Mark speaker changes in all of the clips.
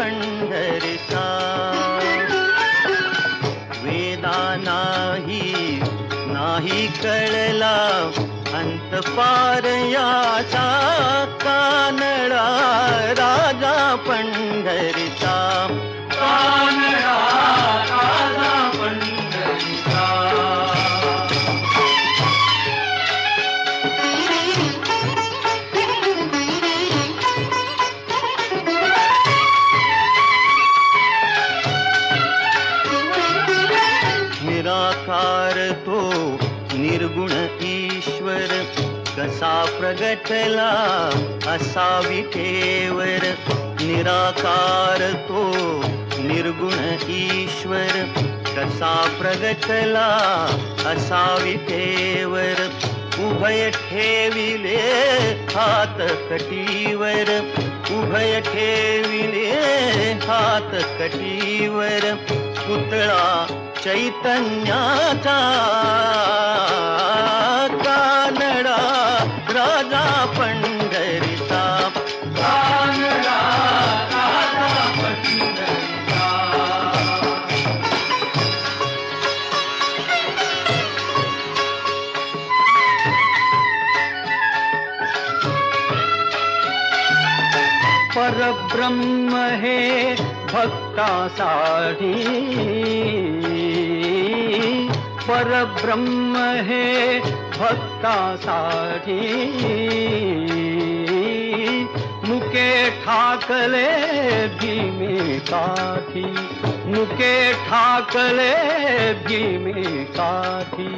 Speaker 1: पंढरीचा. वेदा नाही नाही कळला अंत पार याचा कानडा राजा पंढरीचा. निराकार तो निर्गुण ईश्वर, कसा प्रगटला असा विठेवर निराकार तो निर्गुण ईश्वर, कसा प्रगटला असा विठेवर उभय ठेविले हात कटीवर, उभय ठेविले हात कटीवर। पुतळा चैतन्याचा कानडा राजा पंढरीचा कानडा राजा पंढरीचा परब्रह्म पर ब्रह्म है, भक्ता साधी। मुके ठाकले भीमे काठी मुके ठाकले भीमे काठी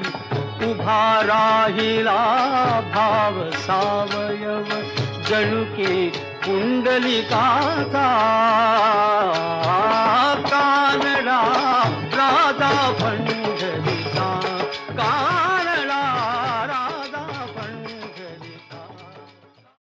Speaker 1: उभा राहिला भाव सावयव जणू की। कुंडलिका कानडा राधा भंड